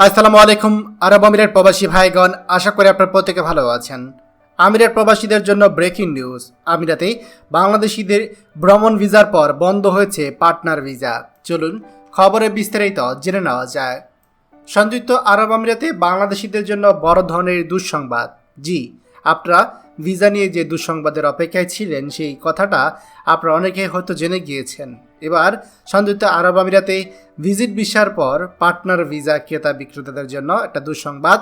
আসসালামু আলাইকুম, আরব আমিরের প্রবাসী ভাইগণ, আশা করি আপনার প্রত্যেকে ভালো আছেন। আমিরের প্রবাসীদের জন্য ব্রেকিং নিউজ আমিরাতে বাংলাদেশিদের ভ্রমণ ভিসার পর বন্ধ হয়েছে পার্টনার ভিসা। চলুন খবরে বিস্তারিত জেনে নেওয়া যায়। সংযুক্ত আরব আমিরাতে বাংলাদেশিদের জন্য বড় ধরনের দুঃসংবাদ। জি, আপনারা ভিসা নিয়ে যে দুঃসংবাদের অপেক্ষায় ছিলেন সেই কথাটা আপনারা অনেকেই হয়তো জেনে গিয়েছেন। এবার সংযুক্ত আরব আমিরাতে ভিজিট ভিসার পর পার্টনার ভিসা ক্রেতা বিক্রেতাদের জন্য একটা দুঃসংবাদ।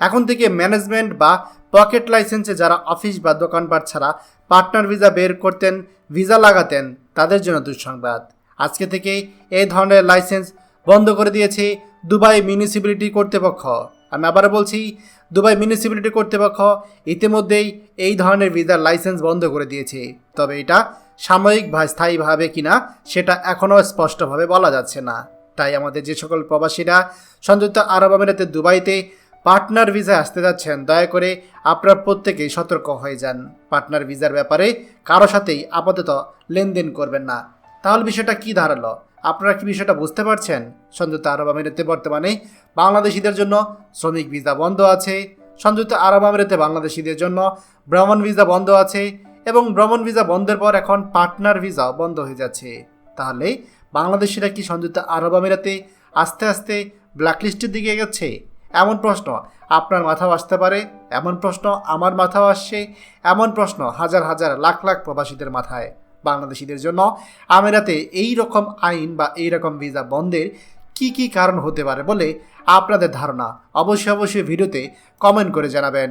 এখন থেকে ম্যানেজমেন্ট বা পকেট লাইসেন্সে যারা অফিস বা দোকানপাট ছাড়া পার্টনার ভিসা বের করতেন, ভিসা লাগাতেন, তাদের জন্য দুঃসংবাদ। আজকে থেকে এই ধরনের লাইসেন্স বন্ধ করে দিয়েছে দুবাই মিউনিসিপ্যালিটি কর্তৃপক্ষ। আমি আবার বলছি, দুবাই মিউনিসিপ্যালিটি কর্তৃপক্ষ ইতিমধ্যেই এই ধরনের ভিসার লাইসেন্স বন্ধ করে দিয়েছে। তবে এটা সাময়িক বা স্থায়ীভাবে কিনা সেটা এখনও স্পষ্টভাবে বলা যাচ্ছে না। তাই আমাদের যে সকল প্রবাসীরা সংযুক্ত আরব আমিরাতে দুবাইতে পার্টনার ভিসায় আসতে যাচ্ছেন, দয়া করে আপনারা প্রত্যেকেই সতর্ক হয়ে যান। পার্টনার ভিসার ব্যাপারে কারও সাথেই আপাতত লেনদেন করবেন না। তাহলে বিষয়টা কি দাঁড়াল আপনারা কি বিষয়টা বুঝতে পারছেন? সংযুক্ত আরব আমিরাতে বর্তমানে বাংলাদেশিদের জন্য শ্রমিক ভিসা বন্ধ আছে। সংযুক্ত আরব আমিরাতে বাংলাদেশিদের জন্য ভ্রমণ ভিসা বন্ধ আছে। এবং ভ্রমণ ভিসা বন্ধের পর এখন পার্টনার ভিসাও বন্ধ হয়ে যাচ্ছে। তাহলে বাংলাদেশিরা কি সংযুক্ত আরব আমিরাতে আস্তে আস্তে ব্ল্যাকলিস্টের দিকে গেছে এমন প্রশ্ন আপনার মাথাও আসতে পারে, এমন প্রশ্ন আমার মাথাও আসছে, এমন প্রশ্ন হাজার হাজার লাখ লাখ প্রবাসীদের মাথায়। বাংলাদেশিদের জন্য আমিরাতে এই রকম আইন বা এই রকম ভিসা বন্ধের কি কি কারণ হতে পারে বলে আপনাদের ধারণা? অবশ্যই অবশ্যই ভিডিওতে কমেন্ট করে জানাবেন।